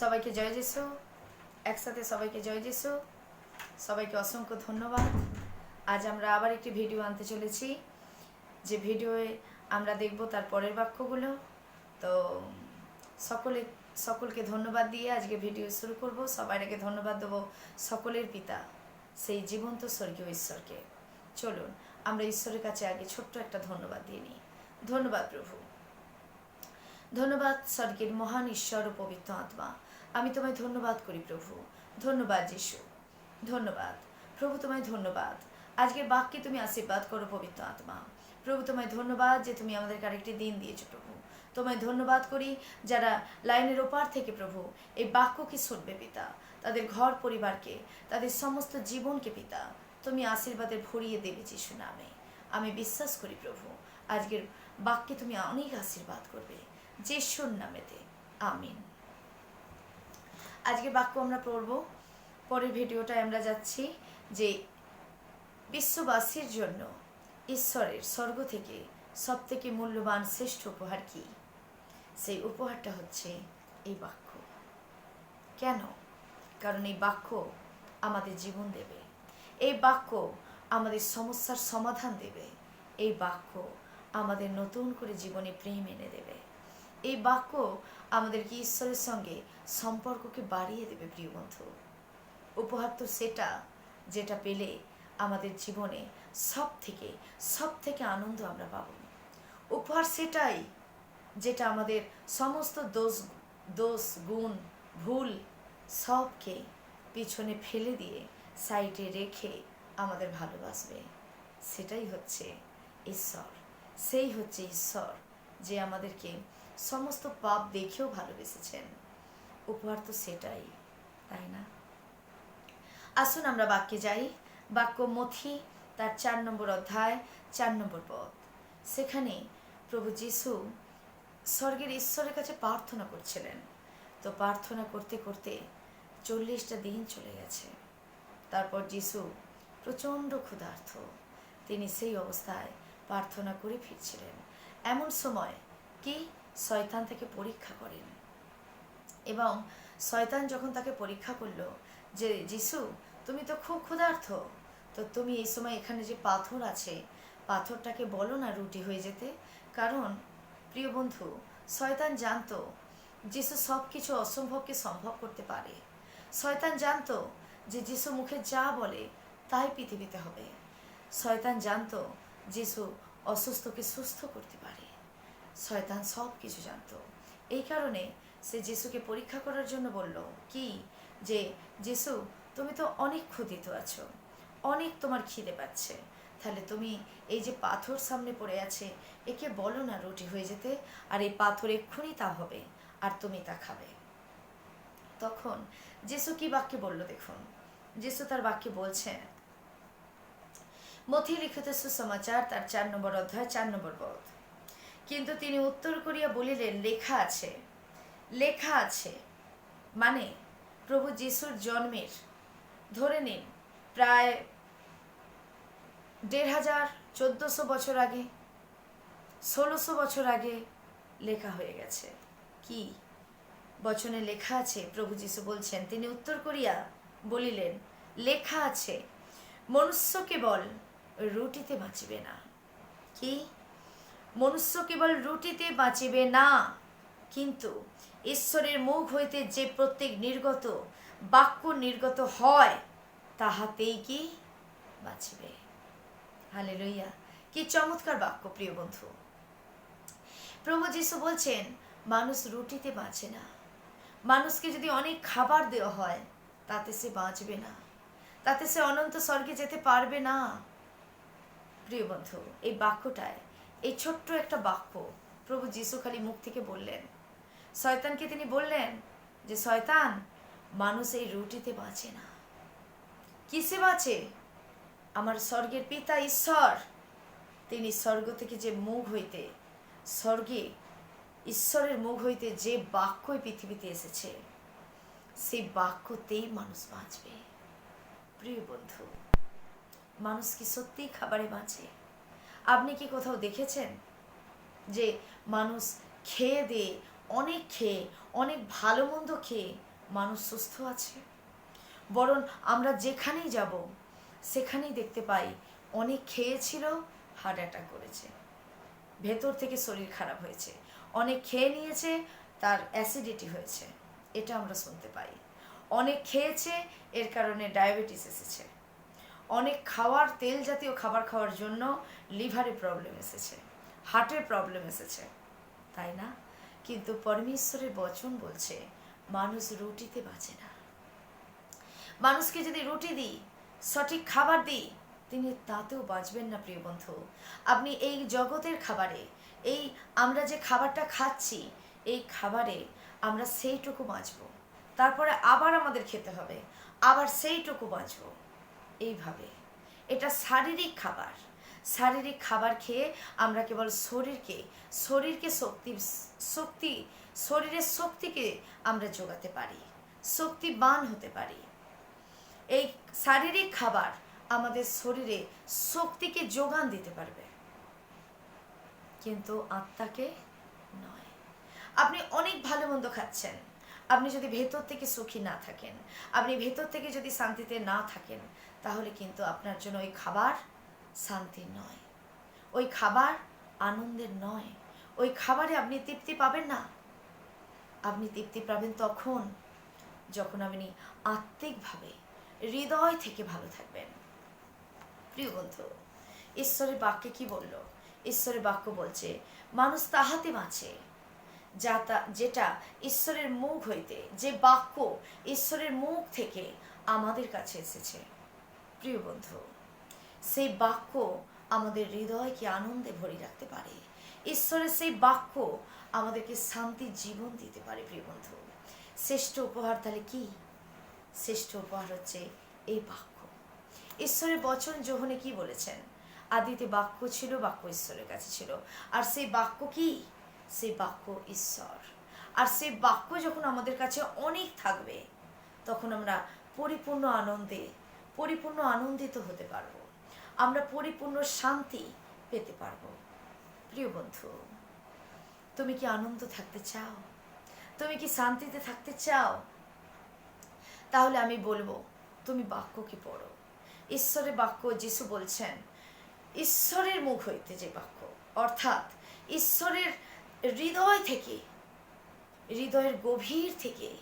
সবাইকে জয় যিশু। একসাথে সবাইকে জয় যিশু। সবাইকে অসংখ্য ধন্যবাদ। আজ আমরা আবার একটি ভিডিও আনতে চলেছি। যে ভিডিওয়ে আমরা দেখব তার পরের বাক্যগুলো। তো সকলে, সকলকে ধন্যবাদ দিয়ে আজকে ভিডিও শুরু করব। সবার আগে ধন্যবাদ দেবো সকলের পিতা, সেই জীবন্ত স্বর্গীয় ঈশ্বরকে। চলুন, আমরা ঈশ্বরের কাছে আগে ছোট্ট একটা ধন্যবাদ দিয়ে নিই। ধন্যবাদ প্রভু। ধন্যবাদ স্বর্গের মহান ঈশ্বর ও পবিত্র আত্মা। আমি তোমায় ধন্যবাদ করি প্রভু। ধন্যবাদ যিশু। ধন্যবাদ। প্রভু তোমায় ধন্যবাদ। আজকের বাক্যে তুমি আশীর্বাদ করো পবিত্র আত্মা। প্রভু তোমায় ধন্যবাদ যে তুমি আমাদেরকে আরেকটি দিন দিয়েছ প্রভু। তোমায় ধন্যবাদ করি যারা লাইনের ওপার থেকে প্রভু এই বাক্যকে শুনবে পিতা। তাদের ঘর পরিবারকে, তাদের সমস্ত জীবনকে পিতা। তুমি আশীর্বাদে ভরিয়ে দেবে যিশু নামে। আমি বিশ্বাস করি প্রভু, আজকের বাক্যে তুমি অনেক আশীর্বাদ করবে। যিশুর নামেতে। আমিন। আজকে বাক্য আমরা পড়ব। পরের ভিডিওটায় আমরা যাচ্ছি যে বিশ্ববাসীর জন্য ঈশ্বরের স্বর্গ থেকে সব থেকে মূল্যবান শ্রেষ্ঠ উপহার কি? সেই উপহারটা হচ্ছে এই বাক্য। কেন? কারণ এই বাক্য আমাদের জীবন দেবে। এই বাক্য আমাদের সমস্যার সমাধান দেবে। এই বাক্য আমাদের নতুন করে জীবনে প্রেম এনে দেবে। এই বাক্য আমাদেরকে ঈশ্বরের সঙ্গে সম্পর্ককে বাড়িয়ে দেবে, প্রিয় বন্ধু। উপহার তো সেটা যেটা পেলে আমাদের জীবনে সব থেকে সব থেকে আনন্দ আমরা পাব। উপহার সেটাই যেটা আমাদের সমস্ত দোষ দোষ, গুণ, ভুল সবকে পিছনে ফেলে দিয়ে সাইডে রেখে আমাদের ভালোবাসবে। সেটাই হচ্ছে ঈশ্বর। সেই হচ্ছে ঈশ্বর যে আমাদেরকে সমস্ত পাপ দেখেও ভালোবেসেছেন উপহার তো সেটাই, তাই না? আসুন আমরা বাক্যে যাই। বাক্য মথি, তার চার নম্বর অধ্যায়, চার নম্বর পদ সেখানে প্রভু যিশু স্বর্গের ঈশ্বরের কাছে প্রার্থনা করছিলেন। তো প্রার্থনা করতে করতে চল্লিশটা দিন চলে গেছে। তারপর যিশু প্রচণ্ড ক্ষুধার্থ তিনি সেই অবস্থায় প্রার্থনা করে ফিরছিলেন। এমন সময় কি শয়তান থেকে পরীক্ষা করেন। এবং শয়তান যখন তাকে পরীক্ষা করল যে, যিশু, তুমি তো খুব ক্ষুধার্থ তো তুমি এই সময় এখানে যে পাথর আছে, পাথরটাকে বলো না রুটি হয়ে যেতে। কারণ, প্রিয় বন্ধু, শয়তান জানতো যিশু সব কিছু অসম্ভবকে সম্ভব করতে পারে। শয়তান জানতো যে যিশু মুখে যা বলে, তাই পৃথিবীতে হবে। শয়তান জানতো যিশু অসুস্থকে সুস্থ করতে পারে। শয়তান সব কিছু জানতো। এই কারণে সে যিশুকে পরীক্ষা করার জন্য বলল, কি? যে, যিশু, তুমি তো অনেক ক্ষুদিত আছো। অনেক তোমার খিদে পাচ্ছে। তাহলে তুমি এই যে পাথর সামনে পড়ে আছে, একে বলো না রুটি হয়ে যেতে, আর এই পাথর এক্ষুনি তা হবে, আর তুমি তা খাবে। তখন যিশু কি বাক্যে বলল দেখুন, যিশু তার বাক্যে বলছে মথি লিখিত সুসমাচার তার চার নম্বর অধ্যায়, চার নম্বর পদ। কিন্তু তিনি উত্তর করিয়া বলিলেন, লেখা আছে। লেখা আছে। মানে প্রভু যিশুর জন্মের। ধরে নিন, প্রায় দেড় হাজার চোদ্দশো বছর আগে, ষোলোশো বছর আগে লেখা হয়ে গেছে। কি? বচনে লেখা আছে, প্রভু যিশু বলছেন। তিনি উত্তর করিয়া বলিলেন, লেখা আছে। মনুষ্য কেবল রুটিতে বাঁচিবে না। কি? মনুষ্য কেবল রুটিতে বাঁচিবে না। কিন্তু ঈশ্বরের মুখ হইতে যে প্রত্যেক নির্গত বাক্য নির্গত হয়, তাহাতেই কি বাঁচিবে? হালে লইয়া কি চমৎকার বাক্য, প্রিয় বন্ধু। প্রভু যিশু বলছেন, মানুষ রুটিতে বাঁচে না। মানুষকে যদি অনেক খাবার দেওয়া হয়, তাতে সে বাঁচবে না। তাতে সে অনন্ত স্বর্গে যেতে পারবে না। প্রিয় বন্ধু, এই বাক্যটায় এই ছোট্ট একটা বাক্য প্রভু যিশু খালি মুখ থেকে বললেন। শয়তানকে তিনি বললেন যে, শয়তান, মানুষ এই রুটিতে বাঁচে না। কিসে বাঁচে? আমার স্বর্গের পিতা ঈশ্বর। তিনি স্বর্গ থেকে যে মুখ হইতে, স্বর্গে ঈশ্বরের মুখ হইতে যে বাক্যই পৃথিবীতে এসেছে, সেই বাক্যতেই মানুষ বাঁচবে। প্রিয় বন্ধু, মানুষ কি সত্যিই খাবারে বাঁচে? আপনি কি কোথাও দেখেছেন যে মানুষ খেয়ে দিয়ে, অনেক খেয়ে, অনেক ভালো মন্দ খেয়ে মানুষ সুস্থ আছে? বরং আমরা যেখানেই যাব, সেখানেই দেখতে পাই অনেক খেয়েছিল হার্ট অ্যাটাক করেছে। ভেতর থেকে শরীর খারাপ হয়েছে। অনেক খেয়ে নিয়েছে, তার অ্যাসিডিটি হয়েছে। এটা আমরা শুনতে পাই। অনেক খেয়েছে, এর কারণে ডায়াবেটিস এসেছে। অনেক খাওয়ার, তেল জাতীয় খাবার খাওয়ার জন্য লিভারে প্রবলেম এসেছে হার্টের প্রবলেম এসেছে, তাই না? কিন্তু পরমেশ্বরের বচন বলছে, মানুষ রুটিতে বাঁচে না। মানুষকে যদি রুটি দিই, সঠিক খাবার দিই, তিনি তাতেও বাঁচবেন না, প্রিয় বন্ধু। আপনি এই জগতের খাবারে, এই আমরা যে খাবারটা খাচ্ছি, এই খাবারে আমরা সেইটুকু বাঁচবো। তারপরে আবার আমাদের খেতে হবে, আবার সেইটুকু বাঁচবো। এইভাবে। এটা শারীরিক খাবার। শারীরিক খাবার খেয়ে আমরা কেবল শরীরকে শরীরকে শক্তি শক্তি, শরীরের শক্তিকে আমরা যোগাতে পারি, শক্তিবান হতে পারি। এই শারীরিক খাবার আমাদের শরীরে শক্তিকে যোগান দিতে পারবে। কিন্তু আত্মাকে নয়। আপনি অনেক ভালো মন্দ খাচ্ছেন। আপনি যদি ভেতর থেকে সুখী না থাকেন, আপনি ভেতর থেকে যদি শান্তিতে না থাকেন তাহলে কিন্তু আপনার জন্য ওই খাবার শান্তির নয়। ওই খাবার আনন্দের নয়। ওই খাবারে আপনি তৃপ্তি পাবেন না। আপনি তৃপ্তি পাবেন তখন যখন আপনি আত্মিকভাবে হৃদয় থেকে ভালো থাকবেন। প্রিয় বন্ধু, ঈশ্বরের বাক্যে কি বলল? ঈশ্বরের বাক্য বলছে, মানুষ তাহাতে বাঁচে। যা তা, যেটা ঈশ্বরের মুখ হইতে, যে বাক্য ঈশ্বরের মুখ থেকে আমাদের কাছে এসেছে প্রিয় বন্ধু, সেই বাক্য আমাদের হৃদয়কে আনন্দে ভরি রাখতে পারে। ঈশ্বরের সেই বাক্য আমাদেরকে শান্তির জীবন দিতে পারে, প্রিয় বন্ধু। শ্রেষ্ঠ উপহার তাহলে কি? শ্রেষ্ঠ উপহার হচ্ছে এই বাক্য। ঈশ্বরের বচন যোহনে কি বলেছেন? আদিতে বাক্য ছিল, বাক্য ঈশ্বরের কাছে ছিল। আর সেই বাক্য কি? সেই বাক্য ঈশ্বর। আর সেই বাক্য যখন আমাদের কাছে অনেক থাকবে, তখন আমরা পরিপূর্ণ আনন্দে পরিপূর্ণ আনন্দিত হতে পারব। আমরা পরিপূর্ণ শান্তি পেতে পারব। প্রিয় বন্ধু, তুমি কি আনন্দ থাকতে চাও? তুমি কি শান্তিতে থাকতে চাও? তাহলে আমি বলব, তুমি বাক্যকে পড়ো। ঈশ্বরের বাক্য যিশু বলছেন, ঈশ্বরের মুখ হইতে যে বাক্য। অর্থাৎ ঈশ্বরের হৃদয় থেকে, হৃদয়ের গভীর থেকে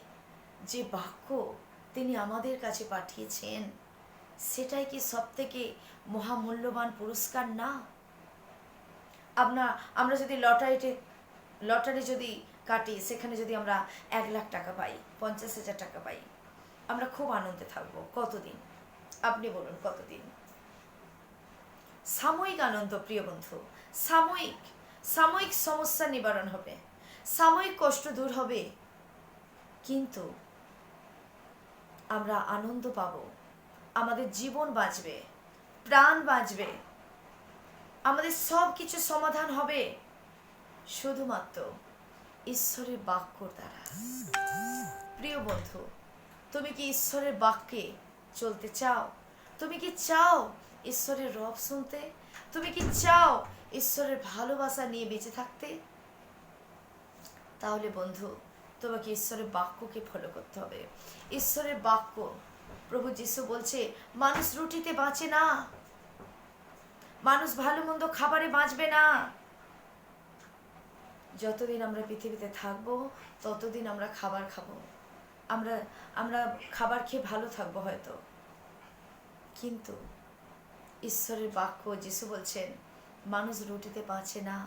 যে বাক্য তিনি আমাদের কাছে পাঠিয়েছেন সেটাই কি সব থেকে মহামূল্যবান পুরস্কার? না। আপনার আমরা যদি লটারিতে, লটারি যদি কাটি, সেখানে যদি আমরা এক লাখ টাকা পাই, পঞ্চাশ হাজার টাকা পাই, আমরা খুব আনন্দে থাকব। কতদিন? আপনি বলুন, কতদিন? সাময়িক আনন্দ, প্রিয় বন্ধু, সাময়িক সাময়িক সমস্যা নিবারণ হবে, সাময়িক কষ্ট দূর হবে। কিন্তু আমরা আনন্দ পাব। আমাদের জীবন বাঁচবে, প্রাণ বাঁচবে, আমাদের সব কিছু সমাধান হবে শুধুমাত্র ঈশ্বরের বাক্যর দ্বারা। প্রিয় বন্ধু, তুমি কি ঈশ্বরের বাক্যে চলতে চাও? তুমি কি চাও ঈশ্বরের রব শুনতে? তুমি কি চাও ঈশ্বরের ভালোবাসা নিয়ে বেঁচে থাকতে? তাহলে বন্ধু, তোমাকে ঈশ্বরের বাক্যকে ফলো করতে হবে। ঈশ্বরের বাক্য প্রভু যিশু বলছে, মানুষ রুটিতে বাঁচে না। মানুষ ভালো মন্দ খাবারে বাঁচবে না। যতদিন আমরা পৃথিবীতে থাকব, ততদিন আমরা খাবার খাব। আমরা আমরা খাবার খেয়ে ভালো থাকব হয়তো। কিন্তু ঈশ্বরের বাক্য যিশু বলছেন, মানুষ রুটিতে বাঁচে না।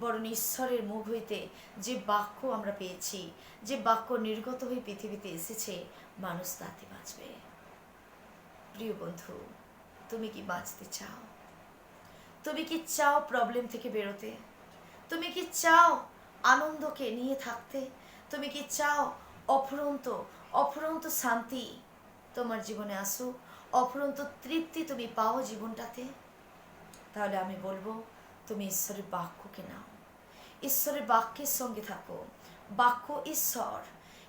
বরং ঈশ্বরের মুখ হইতে যে বাক্য আমরা পেয়েছি, যে বাক্য নির্গত হয়ে পৃথিবীতে এসেছে, মানুষ তাতে বাঁচবে। প্রিয় বন্ধু, তুমি কি বাঁচতে চাও? তুমি কি চাও প্রবলেম থেকে বেরোতে? তুমি কি চাও আনন্দকে নিয়ে থাকতে? তুমি কি চাও অফুরন্ত অফুরন্ত শান্তি তোমার জীবনে আসুক? অফুরন্ত তৃপ্তি তুমি পাও জীবনটাতে? তাহলে আমি বলব, তুমি ঈশ্বরের বাক্যকে নাও। ঈশ্বরের বাক্যের সঙ্গে থাকো। বাক্য ঈশ্বর।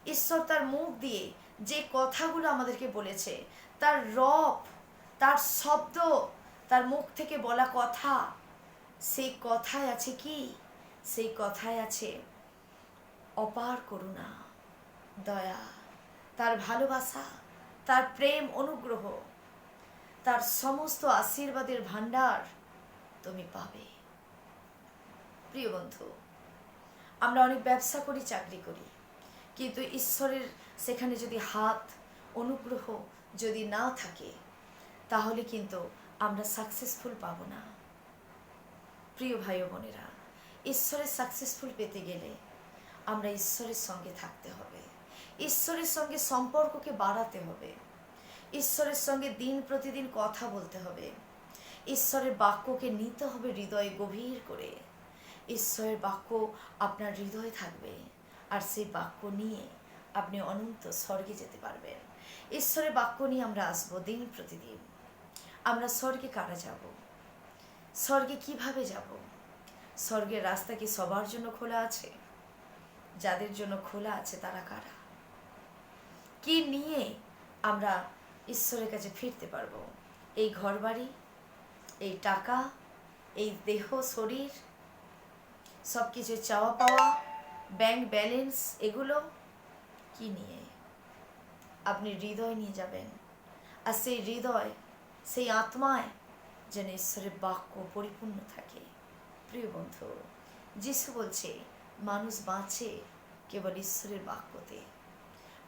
ঈশ্বর তার মুখ দিয়ে যে কথাগুলো আমাদেরকে বলেছে, তার রব, তার শব্দ, তার মুখ থেকে বলা কথা, সেই কথায় আছে কি? সেই কথায় আছে, অপার করুণা, দয়া, তার ভালোবাসা, তার প্রেম অনুগ্রহ, তার সমস্ত আশীর্বাদের ভাণ্ডার তুমি পাবে। প্রিয় বন্ধু, আমরা অনেক ব্যবসা করি, চাকরি করি, কিন্তু ঈশ্বরের সেখানে যদি হাত অনুগ্রহ যদি না থাকে, তাহলে কিন্তু আমরা সাকসেসফুল পাবো না। প্রিয় ভাই বোনেরা, ঈশ্বরের সাকসেসফুল পেতে গেলে আমরা ঈশ্বরের সঙ্গে থাকতে হবে। ঈশ্বরের সঙ্গে সম্পর্ককে বাড়াতে হবে। ঈশ্বরের সঙ্গে দিন প্রতিদিন কথা বলতে হবে। ঈশ্বরের বাক্যকে নিতে হবে হৃদয়ে গভীর করে। ঈশ্বরের বাক্য আপনার হৃদয়ে থাকবে আর সেই বাক্য নিয়ে আপনি অনন্ত স্বর্গে যেতে পারবেন। ঈশ্বরের বাক্য নিয়ে আমরা আসব দিন প্রতিদিন। আমরা স্বর্গে কারা যাব? স্বর্গে কীভাবে যাব? স্বর্গের রাস্তা কি সবার জন্য খোলা আছে? যাদের জন্য খোলা আছে তারা কারা? কি নিয়ে আমরা ঈশ্বরের কাছে ফিরতে পারব? এই ঘরবাড়ি, এই টাকা, এই দেহ, শরীর সব কিছু চাওয়া পাওয়া, ব্যাংক ব্যালেন্স, এগুলো কি নিয়ে? আপনি হৃদয় নিয়ে যাবেন। আর সেই হৃদয়, সেই আত্মায় যেন ঈশ্বরের বাক্য পরিপূর্ণ থাকে। প্রিয় বন্ধু, যিশু বলছে, মানুষ বাঁচে কেবল ঈশ্বরের বাক্যতে।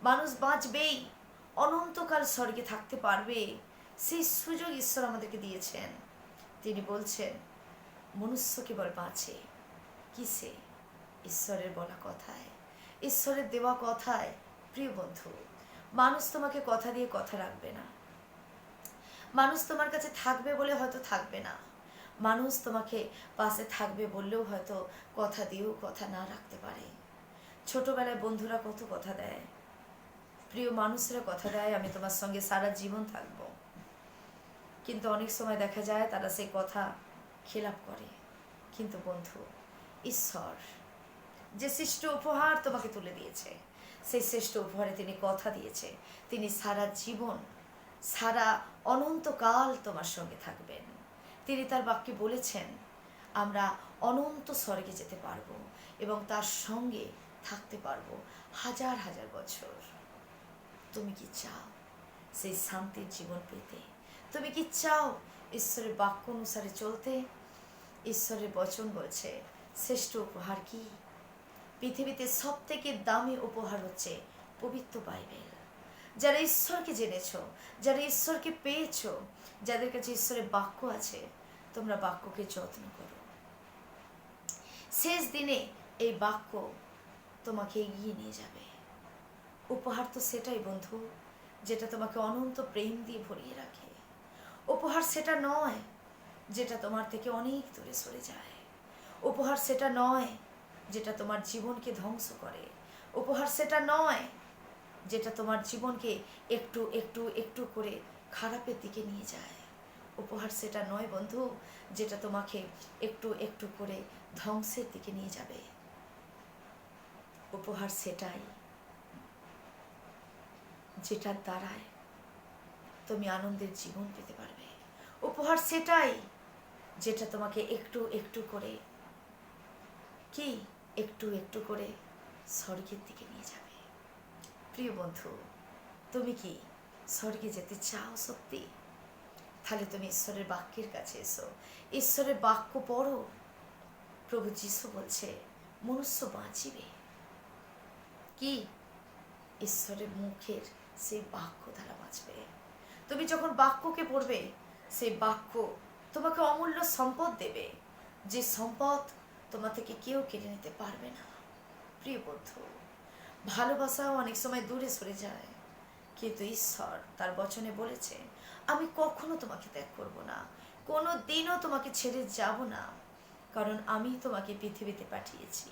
মানুষ বাঁচবেই, অনন্তকাল স্বর্গে থাকতে পারবে। সেই সুযোগ ঈশ্বর আমাদেরকে দিয়েছেন। তিনি বলছেন, মনুষ্য কেবল বাঁচে। কিসে? ঈশ্বরের বলা কথায়। ঈশ্বরের দেওয়া কথায়, প্রিয় বন্ধু, মানুষ তোমাকে কথা দিয়ে কথা রাখবে না। মানুষ তোমার কাছে থাকবে বলে হয়তো থাকবে না। মানুষ তোমাকে পাশে থাকবে বললেও হয়তো কথা দিয়েও কথা না রাখতে পারে। ছোটবেলায় বন্ধুরা কত কথা দেয়। প্রিয় মানুষরা কথা দেয়, আমি তোমার সঙ্গে সারা জীবন থাকব। কিন্তু অনেক সময় দেখা যায় তারা সেই কথা খেলাপ করে। কিন্তু বন্ধু, ঈশ্বর যে শ্রেষ্ঠ উপহার তোমাকে তুলে দিয়েছে, সেই শ্রেষ্ঠ উপহারে তিনি কথা দিয়েছে, তিনি সারা জীবন, সারা অনন্তকাল তোমার সঙ্গে থাকবেন। তিনি তার বাক্যে বলেছেন, আমরা অনন্ত স্বর্গে যেতে পারব এবং তার সঙ্গে থাকতে পারব হাজার হাজার বছর। তুমি কি চাও সেই শান্তির জীবন পেতে? তুমি কি চাও ঈশ্বরের বাক্য অনুসারে চলতে? ঈশ্বরের বচন বলছে, শ্রেষ্ঠ উপহার কি? পৃথিবীতে সব থেকে দামি উপহার হচ্ছে পবিত্র বাইবেল। যারা ঈশ্বরকে জেনেছ, যারা ঈশ্বরকে পেয়েছ, যাদের কাছে ঈশ্বরের বাক্য আছে, তোমরা বাক্যকে যত্ন করো। শেষ দিনে এই বাক্য তোমাকে এগিয়ে নিয়ে যাবে। উপহার তো সেটাই বন্ধু, যেটা তোমাকে অনন্ত প্রেম দিয়ে ভরিয়ে রাখে। উপহার সেটা নয়, যেটা তোমার থেকে অনেক দূরে সরে যায়। উপহার সেটা নয় যেটা তোমার জীবনকে ধ্বংস করে। উপহার সেটা নয়, যেটা তোমার জীবনকে একটু একটু একটু করে খারাপের দিকে নিয়ে যায়। উপহার সেটা নয় বন্ধু, যেটা তোমাকে একটু একটু করে ধ্বংসের দিকে নিয়ে যাবে। উপহার সেটাই যেটার দ্বারায় তুমি আনন্দের জীবন পেতে পারবে। উপহার সেটাই, যেটা তোমাকে একটু একটু করে, কি? একটু একটু করে স্বর্গের দিকে নিয়ে যাবে। প্রিয় বন্ধু, তুমি কি স্বর্গে যেতে চাও সত্যি? তাহলে তুমি ঈশ্বরের বাক্যের কাছে এসো। ঈশ্বরের বাক্য পড়ো। প্রভু যিশু বলছে, মনুষ্য বাঁচিবে। কি? ঈশ্বরের মুখের সেই বাক্য দ্বারা বাঁচবে। তুমি যখন বাক্যকে পড়বে, সেই বাক্য তোমাকে অমূল্য সম্পদ দেবে। যে সম্পদ তোমার থেকে কেউ কেড়ে নিতে পারবে না। প্রিয় বন্ধু, ভালোবাসাও অনেক সময় দূরে সরে যায়। কিন্তু ঈশ্বর তার বচনে বলেছে, আমি কখনো তোমাকে ত্যাগ করব না। কোনো দিনও তোমাকে ছেড়ে যাব না। কারণ আমি তোমাকে পৃথিবীতে পাঠিয়েছি।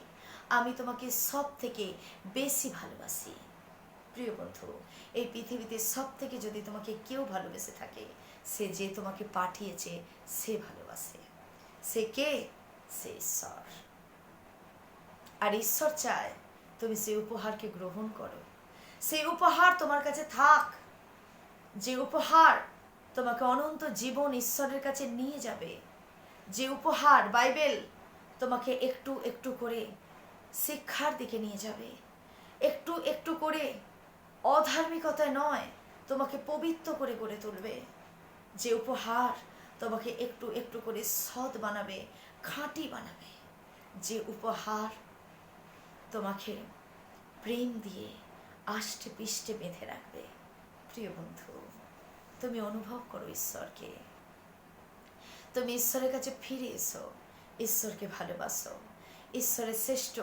আমি তোমাকে সব থেকে বেশি ভালোবাসি। প্রিয় বন্ধু, এই পৃথিবীতে সব থেকে যদি তোমাকে কেউ ভালোবেসে থাকে, সে যে তোমাকে পাঠিয়েছে, সে ভালোবাসে। সে কে? সে ঈশ্বর। আর ঈশ্বর চায় তুমি সেই উপহারকে গ্রহণ করো। সেই উপহার তোমার কাছে থাক। যে উপহার তোমাকে অনন্ত জীবন ঈশ্বরের কাছে নিয়ে যাবে। যে উপহার বাইবেল তোমাকে একটু একটু করে শিক্ষার দিকে নিয়ে যাবে। একটু একটু করে অধার্মিকতায় নয়, তোমাকে পবিত্র করে গড়ে তুলবে। যে উপহার তোমাকে একটু একটু করে সৎ বানাবে খাঁটি বানাবে। যে উপহার তোমাকে প্রেম দিয়ে আষ্টে পিষ্টে বেঁধে রাখবে। প্রিয় বন্ধু, তুমি অনুভব করো ঈশ্বরকে। তুমি ঈশ্বরের কাছে ফিরে এসো, ঈশ্বরকে ভালোবাসো। ঈশ্বরের শ্রেষ্ঠ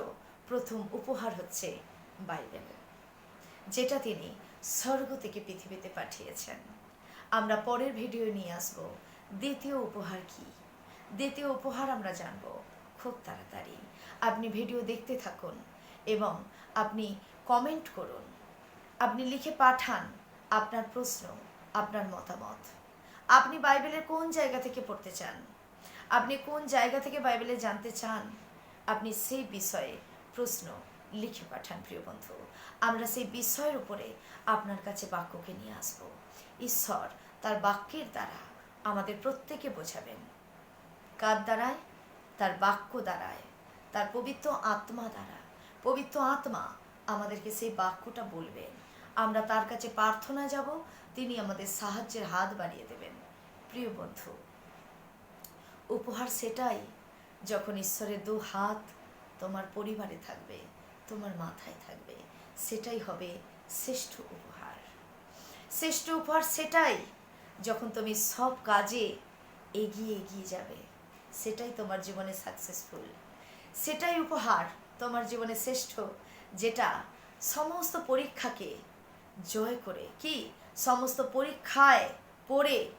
প্রথম উপহার হচ্ছে বাইবেল, যেটা তিনি স্বর্গ থেকে পৃথিবীতে পাঠিয়েছেন। আমরা পরের ভিডিও নিয়ে আসব, দ্বিতীয় উপহার কি? দ্বিতীয় উপহার আমরা জানব। খুব তাড়াতাড়ি। আপনি ভিডিও দেখতে থাকুন এবং আপনি কমেন্ট করুন। আপনি লিখে পাঠান আপনার প্রশ্ন, আপনার মতামত। আপনি বাইবেলের কোন জায়গা থেকে পড়তে চান? আপনি কোন জায়গা থেকে বাইবেলে জানতে চান? আপনি সেই বিষয়ে প্রশ্ন লিখে পাঠান, প্রিয় বন্ধু। আমরা সেই বিষয়ের উপরে আপনার কাছে বাক্যকে নিয়ে আসব। ঈশ্বর তার বাক্যের দ্বারা আমাদের প্রত্যেকে বোঝাবেন। কার দ্বারায়? তার বাক্য দ্বারায়। তার পবিত্র আত্মা দ্বারা পবিত্র আত্মা আমাদেরকে সেই বাক্যটা বলবেন আমরা তার কাছে প্রার্থনা যাব, তিনি আমাদের সাহায্যের হাত বাড়িয়ে দেবেন। প্রিয় বন্ধু, উপহার সেটাই যখন ঈশ্বরের দু হাত তোমার পরিবারে থাকবে, তোমার মাথায় থাকবে। সেটাই হবে শ্রেষ্ঠ উপহার। শ্রেষ্ঠ উপহার সেটাই যখন তুমি সব কাজে এগিয়ে এগিয়ে যাবে। সেটাই তোমার জীবনে সাকসেসফুল সেটাই উপহার তোমার জীবনে শ্রেষ্ঠ, যেটা সমস্ত পরীক্ষাকে জয় করে, কি? সমস্ত পরীক্ষায় পড়ে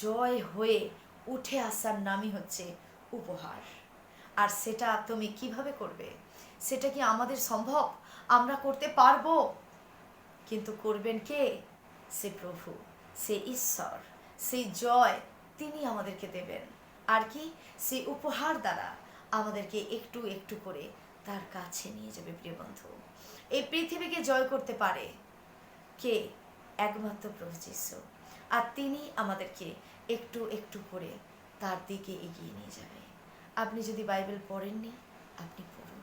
জয় হয়ে উঠে আসার নামই হচ্ছে উপহার। আর সেটা তুমি কীভাবে করবে? সেটা কি আমাদের সম্ভব? আমরা করতে পারব? কিন্তু করবেন কে? সে প্রভু, সে ঈশ্বর, সেই জয় তিনি আমাদেরকে দেবেন। আর কি? সেই উপহার দ্বারা আমাদেরকে একটু একটু করে তার কাছে নিয়ে যাবে, প্রিয় বন্ধু। এই পৃথিবীকে জয় করতে পারে কে? একমাত্র প্রভু যিশু। আর তিনি আমাদেরকে একটু একটু করে তার দিকে এগিয়ে নিয়ে যাবে। আপনি যদি বাইবেল পড়েননি, আপনি পড়ুন।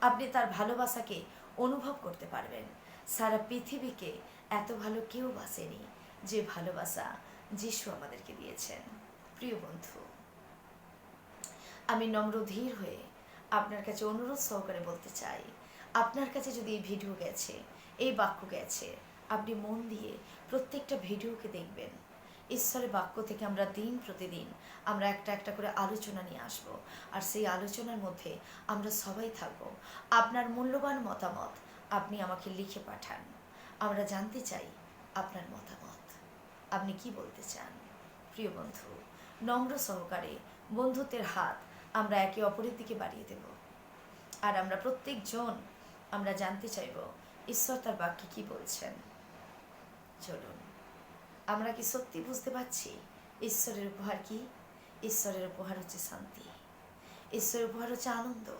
আপনি তার ভালোবাসাকে অনুভব করতে পারবেন। সারা পৃথিবীকে এত ভালো কেউ বাসেনি যে ভালোবাসা যিশু আমাদেরকে দিয়েছেন। প্রিয় বন্ধু, আমি নম্র ধীর হয়ে আপনার কাছে অনুরোধ সহকারে বলতে চাই, আপনার কাছে যদি এই ভিডিও গেছে, এই বাক্য গেছে, আপনি মন দিয়ে প্রত্যেকটা ভিডিওকে দেখবেন। ঈশ্বরের বাক্য থেকে আমরা দিন প্রতিদিন আমরা একটা একটা করে আলোচনা নিয়ে আসব আর সেই আলোচনার মধ্যে আমরা সবাই থাকব। আপনার মূল্যবান মতামত আপনি আমাকে লিখে পাঠান। আমরা জানতে চাই আপনার মতামত। আপনি কি বলতে চান? প্রিয় বন্ধু নম্র সহকারে বন্ধুত্বের হাত আমরা একে অপরের দিকে বাড়িয়ে দেব। আর আমরা প্রত্যেকজন আমরা জানতে চাইব, ঈশ্বর তার বাক্যে কি বলছেন? চলুন, আমরা কি সত্যি বুঝতে পারছি ঈশ্বরের উপহার কি? ঈশ্বরের উপহার হচ্ছে শান্তি। ঈশ্বরের উপহার হচ্ছে আনন্দ।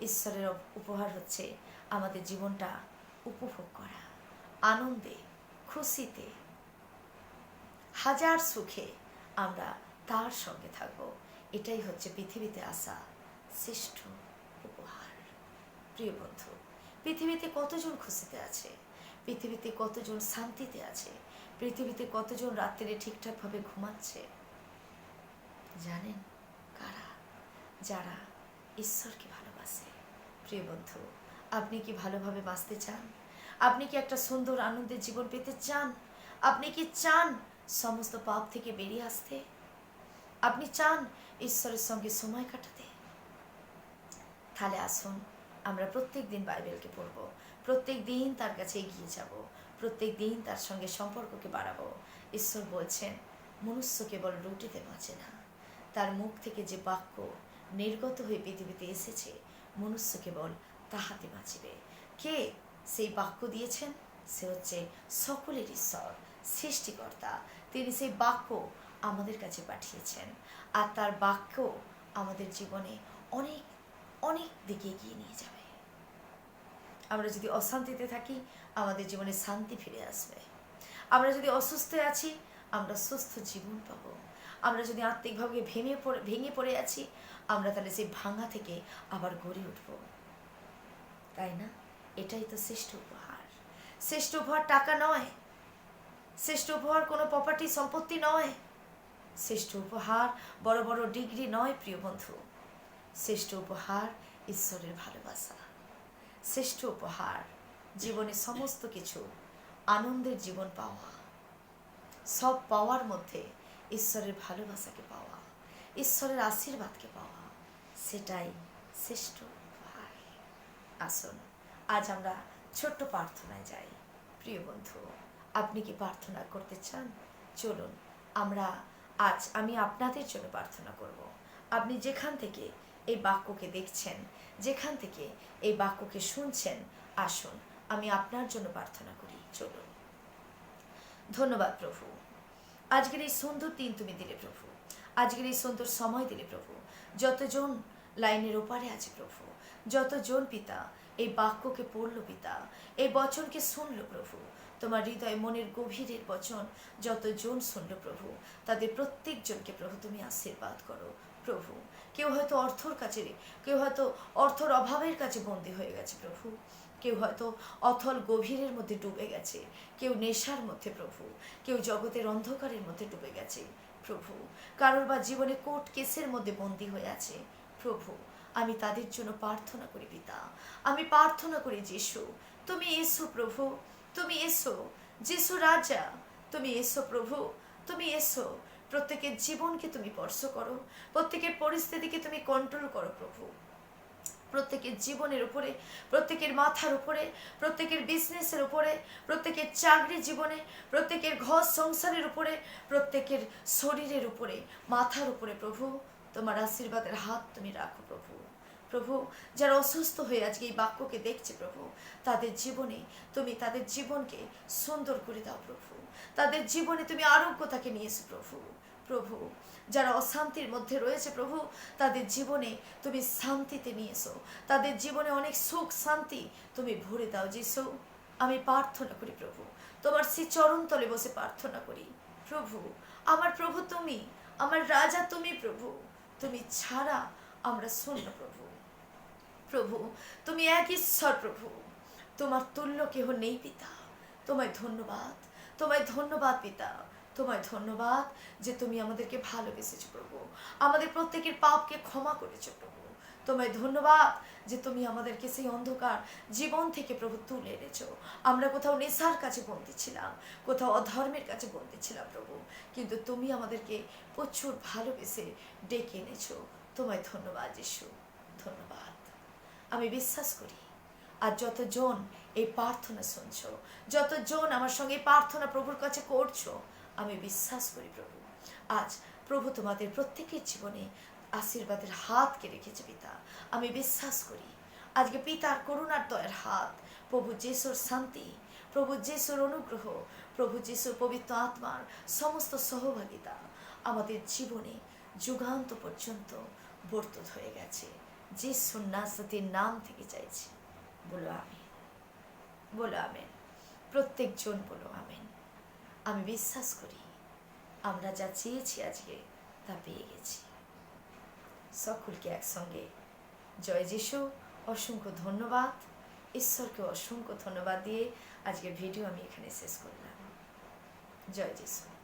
ঈশ্বরের উপহার হচ্ছে আমাদের জীবনটা উপভোগ করা, আনন্দে, খুশিতে। হাজার সুখে আমরা তার সঙ্গে থাকব। এটাই হচ্ছে পৃথিবীতে আসা শ্রেষ্ঠ উপহার। প্রিয় বন্ধু, পৃথিবীতে কতজন খুশিতে আছে? পৃথিবীতে কতজন শান্তিতে আছে? পৃথিবীতে কতজন রাত্রে ঠিকঠাকভাবে ঘুমাচ্ছে? জানেন কারা? যারা ঈশ্বরকে ভালোবাসে। প্রিয় বন্ধু, আপনি কি ভালোভাবে বাঁচতে চান? আপনি কি একটা সুন্দর আনন্দের জীবন পেতে চান? আপনি কি চান সমস্ত পাপ থেকে বেরিয়ে আসতে? আপনি চান ঈশ্বরের সঙ্গে সময় কাটাতে? তাহলে আসুন, আমরা প্রত্যেক দিন বাইবেলকে পড়ব। প্রত্যেক দিন তার কাছে এগিয়ে যাব। প্রত্যেক দিন তার সঙ্গে সম্পর্ককে বাড়াবো। ঈশ্বর বলছেন, মনুষ্য কেবল রুটিতে বাঁচে না। তার মুখ থেকে যে বাক্য নির্গত হয়ে পৃথিবীতে এসেছে, মনুষ্য কেবল তাহাতে বাঁচিবে। কে সেই বাক্য দিয়েছেন? সে হচ্ছে সকলের ঈশ্বর, সৃষ্টিকর্তা। তিনি সেই বাক্য আমাদের কাছে পাঠিয়েছেন আর তার বাক্য আমাদের জীবনে অনেক অনেক দিকে এগিয়ে নিয়ে যাবে। আমরা যদি অশান্তিতে থাকি, আমাদের জীবনে শান্তি ফিরে আসবে। আমরা যদি অসুস্থ আছি, আমরা সুস্থ জীবন পাব। আমরা যদি আত্মিকভাবে ভেঙে পড়ে ভেঙে পড়ে আছি, আমরা তাহলে সেই ভাঙা থেকে আবার গড়ে উঠব। তাই না? এটাই তো শ্রেষ্ঠ উপহার। শ্রেষ্ঠ উপহার টাকা নয়। শ্রেষ্ঠ উপহার কোনো প্রপার্টি সম্পত্তি নয়। শ্রেষ্ঠ উপহার, বড় বড় ডিগ্রি নয় প্রিয় বন্ধু। শ্রেষ্ঠ উপহার ঈশ্বরের ভালোবাসা। শ্রেষ্ঠ উপহার জীবনে সমস্ত কিছু, আনন্দের জীবন পাওয়া। সব পাওয়ার মধ্যে ঈশ্বরের ভালোবাসাকে পাওয়া, ঈশ্বরের আশীর্বাদকে পাওয়া, সেটাই শ্রেষ্ঠ উপহার। আসুন, আজ আমরা ছোট্ট প্রার্থনায় যাই। প্রিয় বন্ধু, আপনি কি প্রার্থনা করতে চান? চলুন, আমরা আজ আমি আপনাদের জন্য প্রার্থনা করব। আপনি যেখান থেকে এই বাক্যকে দেখছেন, যেখান থেকে এই বাক্যকে শুনছেন, আসুন, আমি আপনার জন্য প্রার্থনা করি। চলুন। ধন্যবাদ প্রভু। আজকের এই সুন্দর দিন তুমি দিলে প্রভু। আজকের এই সুন্দর সময় দিলে প্রভু। যতজন লাইনের ওপারে আছে প্রভু, যতজন পিতা এই বাক্যকে পড়ল পিতা, এই বচনকে শুনলো প্রভু তোমার হৃদয় মনের গভীরের বচন যতজন শুনলো প্রভু, তাদের প্রত্যেকজনকে প্রভু তুমি আশীর্বাদ করো। প্রভু, কেউ হয়তো অর্থর কাছে কেউ হয়তো অর্থর অভাবের কাছে বন্দী হয়ে গেছে প্রভু। কেউ হয়তো অথল গভীরের মধ্যে ডুবে গেছে, কেউ নেশার মধ্যে প্রভু, কেউ জগতের অন্ধকারের মধ্যে ডুবে গেছে। প্রভু, কারোর বা জীবনে কোর্ট কেসের মধ্যে বন্দী হয়ে আছে। প্রভু, আমি তাদের জন্য প্রার্থনা করি পিতা, আমি প্রার্থনা করি যিশু। তুমি এসো প্রভু। তুমি এসো, যিশু রাজা, তুমি এসো প্রভু, তুমি এসো। প্রত্যেকের জীবনকে তুমি স্পর্শ করো, প্রত্যেকের পরিস্থিতিকে তুমি কন্ট্রোল করো প্রভু। প্রত্যেকের জীবনের উপরে, প্রত্যেকের মাথার উপরে, প্রত্যেকের বিজনেসের উপরে, প্রত্যেকের চাকরি জীবনে, প্রত্যেকের ঘর সংসারের উপরে, প্রত্যেকের শরীরের উপরে, মাথার উপরে প্রভু, তোমার আশীর্বাদের হাত তুমি রাখো প্রভু। প্রভু, যারা অসুস্থ হয়ে আজকে এই বাক্যকে দেখছে প্রভু, তাদের জীবনে তুমি তাদের জীবনকে সুন্দর করে দাও প্রভু। তাদের জীবনে তুমি আরোগ্যতাকে নিয়ে এসো প্রভু। প্রভু, যারা অশান্তির মধ্যে রয়েছে প্রভু, তাদের জীবনে তুমি শান্তিতে নিয়ে এসো। তাদের জীবনে অনেক সুখ, শান্তি তুমি ভরে দাও যিশু। আমি প্রার্থনা করি প্রভু, তোমার সেই চরণ তলে বসে প্রার্থনা করি। প্রভু, আমার প্রভু তুমি, আমার রাজা তুমি প্রভু। তুমি ছাড়া আমরা শূন্য প্রভু। প্রভু, তুমি এক ঈশ্বর প্রভু। তোমার তুল্য কেহ নেই পিতা। তোমায় ধন্যবাদ তোমায় ধন্যবাদ পিতা। তোমায় ধন্যবাদ যে তুমি আমাদেরকে ভালোবেসেছো প্রভু। আমাদের প্রত্যেকের পাপকে ক্ষমা করেছ প্রভু। তোমায় ধন্যবাদ যে তুমি আমাদেরকে সেই অন্ধকার জীবন থেকে প্রভু তুলে এনেছো। আমরা কোথাও নেশার কাছে বন্দী ছিলাম, কোথাও অধর্মের কাছে বন্দী ছিলাম প্রভু। কিন্তু তুমি আমাদেরকে প্রচুর ভালোবেসে ডেকে এনেছো। তোমায় ধন্যবাদ, যিশু। ধন্যবাদ। আমি বিশ্বাস করি, আর যতজন এই প্রার্থনা শুনছ, যতজন আমার সঙ্গে এই প্রার্থনা প্রভুর কাছে করছ, আমি বিশ্বাস করি প্রভু। আজ প্রভু তোমাদের প্রত্যেকের জীবনে আশীর্বাদের হাতকে রেখেছে পিতা। আমি বিশ্বাস করি, আজকে পিতার করুণার দয়ের হাত, প্রভু যিশুর শান্তি, প্রভু যিশুর অনুগ্রহ, প্রভু যিশুর পবিত্র আত্মার সমস্ত সহভাগিতা আমাদের জীবনে যুগান্ত পর্যন্ত বর্তুত হয়ে গেছে। যে নাজাতের নাম থেকে চাইছি। বলো আমি বলো আমেন। প্রত্যেকজন বলো আমেন। আমি বিশ্বাস করি, আমরা যা চেয়েছি আজকে তা পেয়ে গেছি। সকলকে একসঙ্গে জয় যিশু। অসংখ্য ধন্যবাদ। ঈশ্বরকে অসংখ্য ধন্যবাদ দিয়ে আজকের ভিডিও আমি এখানে শেষ করলাম। জয় যিশু।